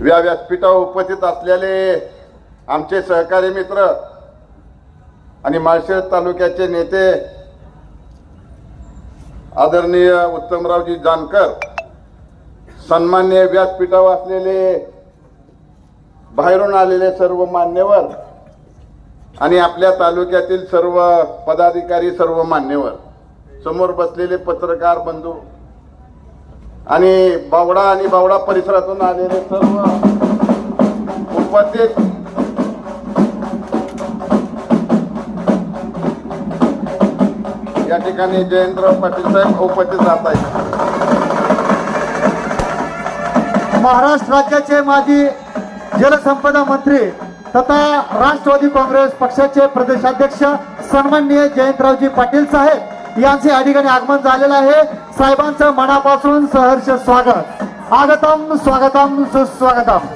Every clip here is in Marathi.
व्या व्यासपीठावर उपस्थित असलेले आमचे सहकारी मित्र आणि माळशेज तालुक्याचे नेते आदरणीय उत्तमरावजी जानकर सन्मान्य व्यासपीठावर असलेले बाहेरून आलेले सर्व मान्यवर आणि आपल्या तालुक्यातील सर्व पदाधिकारी सर्व मान्यवर समोर बसलेले पत्रकार बंधू आणि बावडा आणि बावडा परिसरातून आलेले सर्व उपस्थित. या ठिकाणी जयंतराव पाटील साहेब उपस्थित जात आहेत. महाराष्ट्र राज्याचे माजी जलसंपदा मंत्री तथा राष्ट्रवादी काँग्रेस पक्षाचे प्रदेशाध्यक्ष सन्माननीय जयंतरावजी पाटील साहेब. यांचे या ठिकाणी आगमन झालेलं आहे. साहेबांचं मनापासून सहर्ष स्वागत. आगतम स्वागतम सुस्वागतम.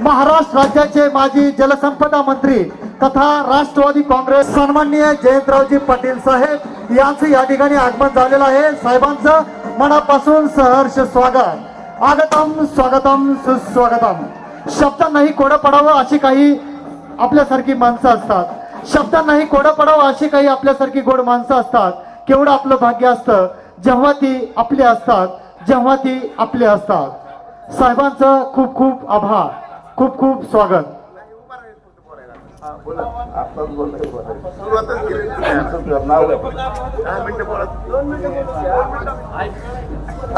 महाराष्ट्र राज्याचे माजी जलसंपदा मंत्री तथा राष्ट्रवादी काँग्रेस सन्माननीय जयंतरावजी पाटील साहेब यांचे या ठिकाणी आगमन झालेलं आहे. साहेबांचं मनापासून सहर्ष स्वागत. आगतम स्वागतम सुस्वागतम. शब्दांनाही कोडं पडावं अशी काही आपल्यासारखी माणसं असतात. शब्दांनाही कोडं पडावं अशी काही आपल्यासारखी गोड माणसं असतात. केवढं आपलं भाग्य असतं? जेव्हा ती आपली असतात जेव्हा ती आपली असतात. साहेबांचं खूप खूप आभार. खूप खूप स्वागत. बोला.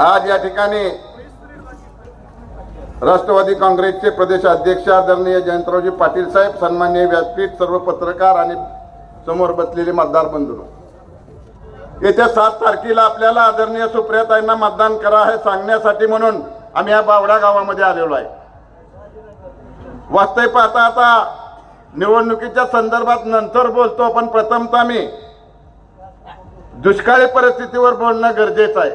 आज या ठिकाणी राष्ट्रवादी काँग्रेसचे प्रदेशाध्यक्ष आदरणीय जयंतरावजी पाटील साहेब सन्मान्य व्यासपीठ सर्व पत्रकार आणि समोर बसलेले मतदार बंधू. येत्या सात तारखेला आपल्याला आदरणीय सुप्रियाताईंना मतदान करा हे सांगण्यासाठी म्हणून आम्ही या बावडा गावामध्ये आलेलो आहे. वास्तव पाहता आता निवडणुकीच्या संदर्भात नंतर बोलतो पण प्रथमतः मी दुष्काळी परिस्थितीवर बोलणं गरजेचं आहे.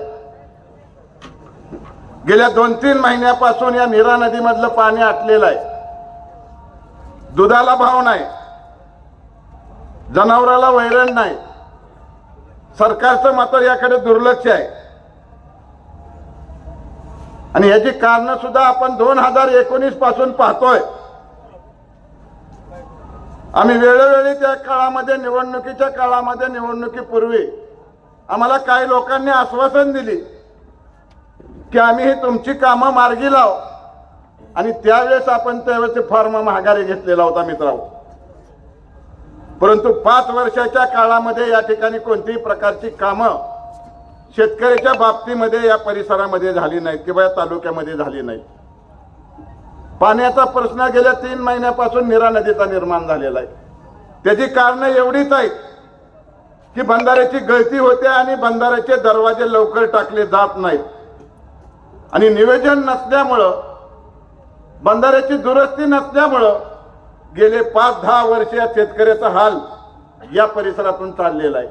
गेल्या दोन तीन महिन्यापासून या नीरा नदीमधलं पाणी आटलेलं आहे. दुधाला भाव नाही. जनावराला वैरण नाही. सरकारचं मात्र याकडे दुर्लक्ष आहे. आणि याची कारण सुद्धा आपण दोन हजार एकोणीसपासून पाहतोय. आम्ही वेळोवेळी त्या काळामध्ये निवडणुकीच्या काळामध्ये निवडणुकीपूर्वी आम्हाला काही लोकांनी आश्वासन दिली की आम्ही ही तुमची कामं मार्गी लाव. आणि त्यावेळेस आपण त्यावेळेस फॉर्म महागारी घेतलेला होता मित्रांनो. परंतु पाच वर्षाच्या काळामध्ये या ठिकाणी कोणतीही प्रकारची कामं शेतकऱ्याच्या बाबतीमध्ये या परिसरामध्ये झाली नाहीत किंवा या तालुक्यामध्ये झाली नाहीत. पाण्याचा प्रश्न गेल्या तीन महिन्यापासून निरा नदीचा निर्माण झालेला आहे. त्याची कारणं एवढीच आहेत की बंधाऱ्याची गळती होते आणि बंधाऱ्याचे दरवाजे लवकर टाकले जात नाहीत. आणि नियोजन नसल्यामुळं बंधाऱ्याची दुरुस्ती नसल्यामुळं गेले पाच दहा वर्ष या शेतकऱ्याचा हाल या परिसरातून चाललेला आहे.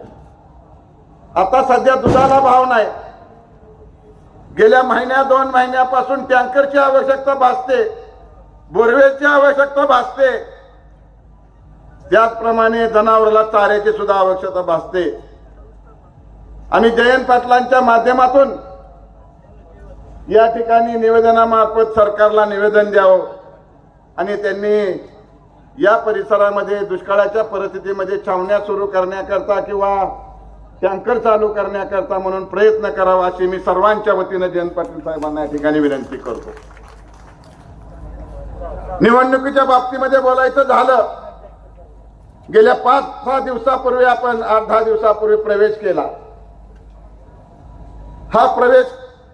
आता सध्या दुधाला भाव नाही. गेल्या महिन्या दोन महिन्यापासून टँकरची आवश्यकता भासते बोरवेलची आवश्यकता भासते. त्याचप्रमाणे जनावराला चाऱ्याची सुद्धा आवश्यकता भासते. आणि जयंत पाटलांच्या माध्यमातून या ठिकाणी निवेदनामार्फत सरकारला निवेदन द्यावं आणि त्यांनी या परिसरामध्ये दुष्काळाच्या परिस्थितीमध्ये छावण्या सुरू करण्याकरता किंवा टँकर चालू करण्याकरता म्हणून प्रयत्न करावा अशी मी सर्वांच्या वतीनं जयंत पाटील साहेबांना या ठिकाणी विनंती करतो. निवडणुकीच्या बाबतीमध्ये बोलायचं झालं गेल्या पाच सहा दिवसापूर्वी आपण आठ दहा दिवसापूर्वी प्रवेश केला. हा प्रवेश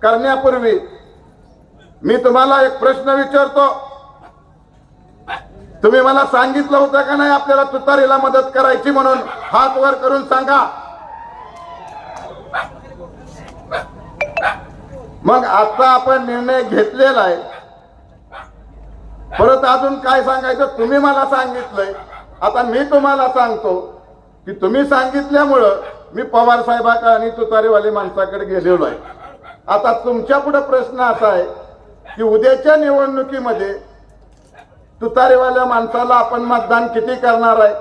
करण्यापूर्वी मी तुम्हाला एक प्रश्न विचारतो. तुम्ही मला सांगितलं होतं का नाही आपल्याला तुतारीला मदत करायची म्हणून? हात वर करून सांगा. मग आता आपण निर्णय घेतलेला आहे. परत अजून काय सांगायचं? तुम्ही मला सांगितलंय. आता मी तुम्हाला सांगतो की तुम्ही सांगितल्यामुळं मी पवार साहेबाकडे आणि तुतारीवाले माणसाकडे गेलेलो आहे. आता तुमच्यापुढे प्रश्न असा आहे की उद्याच्या निवडणुकीमध्ये तुतारीवाल्या माणसाला आपण मतदान किती करणार आहे?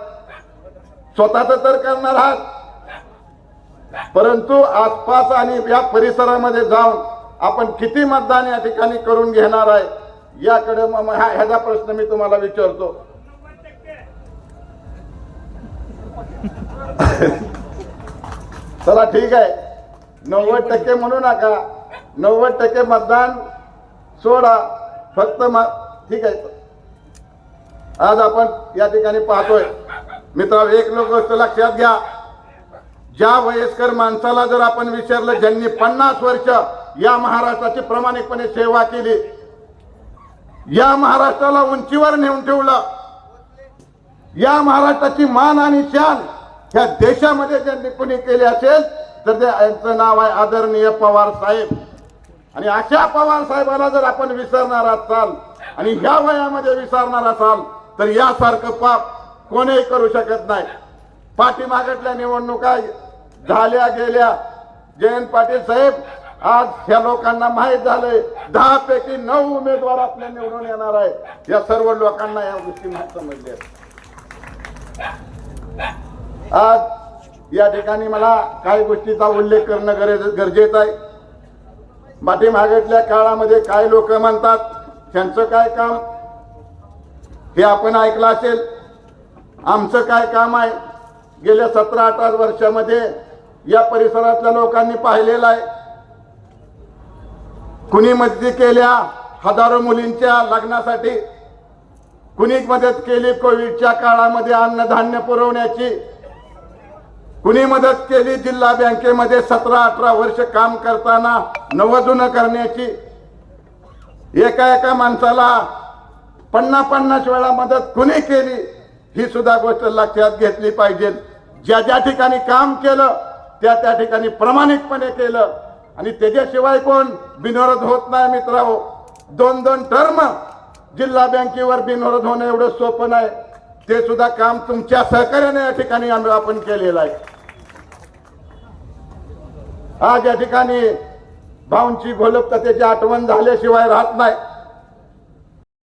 स्वतःच तर करणार आहात. परंतु आसपास आणि या परिसरामध्ये जाऊन आपण किती मतदान या ठिकाणी करून घेणार आहे याकडे मग हा- ह्याचा प्रश्न मी तुम्हाला विचारतो. चला ठीक आहे. नव्वद टक्के म्हणू नका. नव्वद टक्के मतदान सोडा. फक्त ठीक आहे. आज आपण या ठिकाणी पाहतोय. मित्र एक लोक गोष्ट लक्षात घ्या. ज्या वयस्कर माणसाला जर आपण विचारलं ज्यांनी पन्नास वर्ष या महाराष्ट्राची प्रामाणिकपणे सेवा केली या महाराष्ट्राला उंचीवर नेऊन ठेवलं या महाराष्ट्राची मान आणि शान ह्या देशामध्ये ज्यांनी कोणी केले असेल तर ते यांचं नाव आहे आदरणीय पवार साहेब. आणि अशा पवार साहेबाला जर आपण विसरणार असाल आणि ह्या वयामध्ये विसरणार असाल तर यासारखं पाप कोणीही करू शकत नाही. पाठीमागटल्या निवडणुका झाल्या गेल्या. जयंत पाटील साहेब आज ह्या लोकांना माहीत झालंय दहा पैकी नऊ उमेदवार आपल्या निवडून येणार आहे या सर्व लोकांना या गोष्टी माहीत समजल्या आज या ठिकाणी मला काही गोष्टीचा उल्लेख करणं गरज गरजेचं आहे. पाठीमागटल्या काळामध्ये काय लोक म्हणतात त्यांचं काय काम हे आपण ऐकलं असेल आमचं काय काम आहे? गेल्या सतरा अठरा वर्षामध्ये या परिसरातल्या लोकांनी पाहिलेलं आहे. कुणी मदती केल्या हजारो मुलींच्या लग्नासाठी? कुणी मदत केली कोविडच्या काळामध्ये अन्नधान्य पुरवण्याची? कुणी मदत केली जिल्हा बँकेमध्ये सतरा अठरा वर्ष काम करताना नवजुनं करण्याची? एका एका माणसाला पन्ना पन्नास वेळा मदत कुणी केली ही सुद्धा गोष्ट लक्षात घेतली पाहिजे. ज्या ज्या ठिकाणी काम केलं त्या त्या ठिकाणी प्रामाणिकपणे केलं. आणि त्याच्याशिवाय कोण बिनवरद होत नाही मित्रांनो. दोन दोन टर्म जिल्हा बँकेवर बिनवरद होणं एवढं सोपं नाही. ते सुद्धा काम तुमच्या सहकार्याने या ठिकाणी आम्ही आपण केलेलं आहे. आज या ठिकाणी भाऊंची घोलपता त्याची आठवण झाल्याशिवाय राहत नाही.